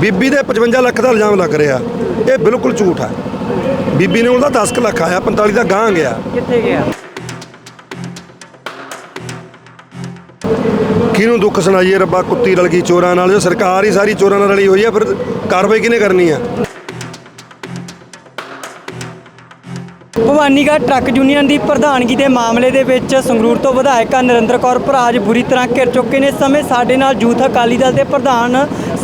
ਬੀਬੀ ਦੇ 55 ਲੱਖ ਦਾ ਇਲਜ਼ਾਮ ਲੱਗ ਰਿਹਾ। ਇਹ ਬਿਲਕੁਲ ਝੂਠ ਹੈ ਬੀਬੀ ਨੇ ਉਹਦਾ 10 ਕੁ ਲੱਖ ਆਇਆ 45 ਦਾ ਗਾਂ ਗਿਆ। ਕਿੱਥੇ ਗਿਆ? ਕਿਹਨੂੰ ਦੁੱਖ ਸੁਣਾਈਏ ਰੱਬਾ ਕੁੱਤੀ ਰਲ ਗਈ ਚੋਰਾਂ ਨਾਲ। ਜੋ ਸਰਕਾਰ ਹੀ ਸਾਰੀ ਚੋਰਾਂ ਨਾਲ ਰਲੀ ਹੋਈ ਹੈ ਫਿਰ ਕਾਰਵਾਈ ਕਿਹਨੇ ਕਰਨੀ ਆ? ਭਵਾਨੀਗੜ੍ਹ ਟਰੱਕ ਯੂਨੀਅਨ ਦੀ ਪ੍ਰਧਾਨਗੀ ਦੇ ਮਾਮਲੇ ਦੇ ਵਿੱਚ ਸੰਗਰੂਰ ਤੋਂ ਵਿਧਾਇਕਾ ਨਰਿੰਦਰ ਕੌਰ ਭਰਾਜ ਬੁਰੀ ਤਰ੍ਹਾਂ ਘਿਰ ਚੁੱਕੇ ਨੇ। ਸਮੇਂ ਸਾਡੇ ਨਾਲ ਯੂਥ ਅਕਾਲੀ ਦਲ ਦੇ ਪ੍ਰਧਾਨ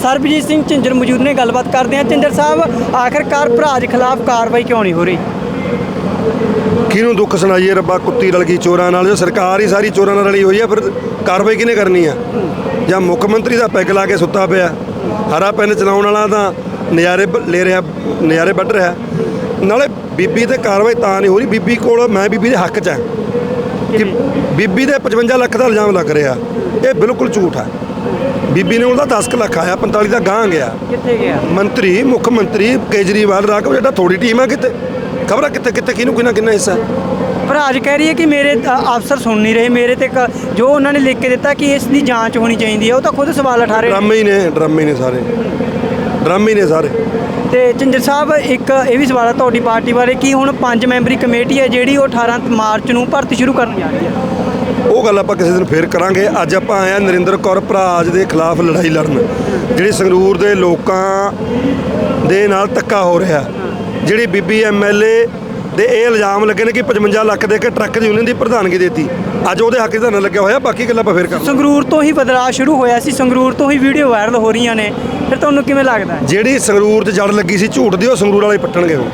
ਸਰਬਜੀਤ ਸਿੰਘ ਝਿੰਜਰ ਮੌਜੂਦ ਨੇ। ਗੱਲਬਾਤ ਕਰਦੇ ਹਾਂ। ਝਿੰਜਰ ਸਾਹਿਬ, ਆਖਿਰਕਾਰ ਭਰਾਜ ਖਿਲਾਫ ਕਾਰਵਾਈ ਕਿਉਂ ਨਹੀਂ ਹੋ ਰਹੀ? ਕਿਹਨੂੰ ਦੁੱਖ ਸੁਣਾਈਏ ਰੱਬਾ, ਕੁੱਤੀ ਰਲ ਗਈ ਚੋਰਾਂ ਨਾਲ। ਜੋ ਸਰਕਾਰ ਹੀ ਸਾਰੀ ਚੋਰਾਂ ਨਾਲ ਰਲੀ ਹੋਈ ਹੈ ਫਿਰ ਕਾਰਵਾਈ ਕਿਹਨੇ ਕਰਨੀ ਆ? ਜਾਂ ਮੁੱਖ ਮੰਤਰੀ ਦਾ ਪੈਗ ਲਾ ਕੇ ਸੁੱਤਾ ਪਿਆ? ਹਰਾ ਪੈਨ ਚਲਾਉਣ ਵਾਲਾ ਤਾਂ ਨਜ਼ਾਰੇ ਲੈ ਰਿਹਾ ਨਜ਼ਾਰੇ ਵੱਢ ਰਿਹਾ। ਨਾਲੇ ਬੀਬੀ ਤੇ ਕਾਰਵਾਈ ਤਾਂ ਨਹੀਂ ਹੋ ਰਹੀ। ਬੀਬੀ ਕੋਲ ਮੈਂ ਬੀਬੀ ਦੇ ਹੱਕ 'ਚ ਹਾਂ। ਕਿ ਬੀਬੀ ਦੇ 55 ਲੱਖ ਦਾ ਇਲਜ਼ਾਮ ਲੱਗ ਰਿਹਾ। ਇਹ ਬਿਲਕੁਲ ਝੂਠ ਹੈ ਬੀਬੀ ਨੇ ਉਹਦਾ 10 ਕੁ ਲੱਖ ਆਇਆ 45 ਦਾ ਗਾਂ ਗਿਆ। ਕਿੱਥੇ ਗਿਆ? ਮੰਤਰੀ ਮੁੱਖ ਮੰਤਰੀ ਕੇਜਰੀਵਾਲ ਰਾਘਵ ਜਿਹੜਾ ਥੋੜੀ ਟੀਮ ਆ ਕਿਤੇ? ਖਬਰ ਕਿੱਥੇ ਕਿੱਥੇ ਕਿਹਨੂੰ ਕਿੰਨਾ ਕਿੰਨਾ ਹਿੱਸਾ? ਹੈ? ਭਰਾਜ ਕਹਿ ਰਹੀ ਹੈ ਕਿ ਮੇਰੇ ਅਫਸਰ ਸੁਣ ਨਹੀਂ ਰਹੇ। ਮੇਰੇ ਤੇ ਜੋ ਉਹਨਾਂ ਨੇ ਲਿਖ ਕੇ ਦਿੱਤਾ ਕਿ ਇਸ ਦੀ ਜਾਂਚ ਹੋਣੀ ਚਾਹੀਦੀ ਹੈ ਉਹ ਤਾਂ ਖੁਦ ਸਵਾਲ ਉਠਾ ਰਹੇ ਡਰਾਮੇ ਹੀ ਨੇ ਡਰਾਮੇ ਹੀ ਨੇ ਸਾਰੇ। ਡਰਾਮੇ ਹੀ ਨੇ ਸਾਰੇ। ਤੇ ਝਿੰਜਰ ਸਾਹਿਬ ਇੱਕ ਇਹ ਵੀ ਸਵਾਲ ਹੈ ਤੁਹਾਡੀ ਪਾਰਟੀ ਬਾਰੇ ਕਿ ਹੁਣ ਪੰਜ ਮੈਂਬਰੀ ਕਮੇਟੀ ਹੈ ਜਿਹੜੀ ਉਹ 18 ਮਾਰਚ ਨੂੰ ਭਰਤੀ ਸ਼ੁਰੂ ਕਰਨ ਜਾ ਰਹੀ ਹੈ। ਉਹ ਗੱਲ ਆਪਾਂ ਕਿਸੇ ਦਿਨ ਫੇਰ ਕਰਾਂਗੇ। ਅੱਜ ਆਪਾਂ ਆਏ ਆ ਨਰਿੰਦਰ ਕੌਰ ਭਰਾਜ ਦੇ ਖਿਲਾਫ ਲੜਾਈ ਲੜਨ ਜਿਹੜੀ ਸੰਗਰੂਰ ਦੇ ਲੋਕਾਂ ਦੇ ਨਾਲ ਧੱਕਾ ਹੋ ਰਿਹਾ ਜਿਹੜੀ ਬੀਬੀ ਐਮਐਲਏ ਦੇ ਇਹ ਇਲਜ਼ਾਮ ਲੱਗੇ ਨੇ ਕਿ 55 ਲੱਖ ਦੇ ਕੇ ਟਰੱਕ ਦੀ ਯੂਨੀਅਨ ਦੀ ਪ੍ਰਧਾਨਗੀ ਦੇਤੀ। ਅੱਜ ਉਹਦੇ ਹੱਕ 'ਚ ਧਰਨਾ ਲੱਗਿਆ ਹੋਇਆ ਬਾਕੀ ਗੱਲਾਂ ਆਪਾਂ ਫੇਰ ਕਰਾਂਗੇ। ਸੰਗਰੂਰ ਤੋਂ ਹੀ ਬਦਲਾਅ ਸ਼ੁਰੂ ਹੋਇਆ ਸੀ ਸੰਗਰੂਰ ਤੋਂ ਹੀ ਵੀਡੀਓ ਵਾਇਰਲ ਹੋ ਰਹੀਆਂ ਨੇ। ਫਿਰ ਤੁਹਾਨੂੰ ਕਿਵੇਂ ਲੱਗਦਾ ਜਿਹੜੀ ਸੰਗਰੂਰ 'ਚ ਜੜ ਲੱਗੀ ਸੀ ਝੂਠ ਦੀ ਉਹ ਸੰਗਰੂਰ ਵਾਲੇ ਪੱਟਣਗੇ ਹੁਣ।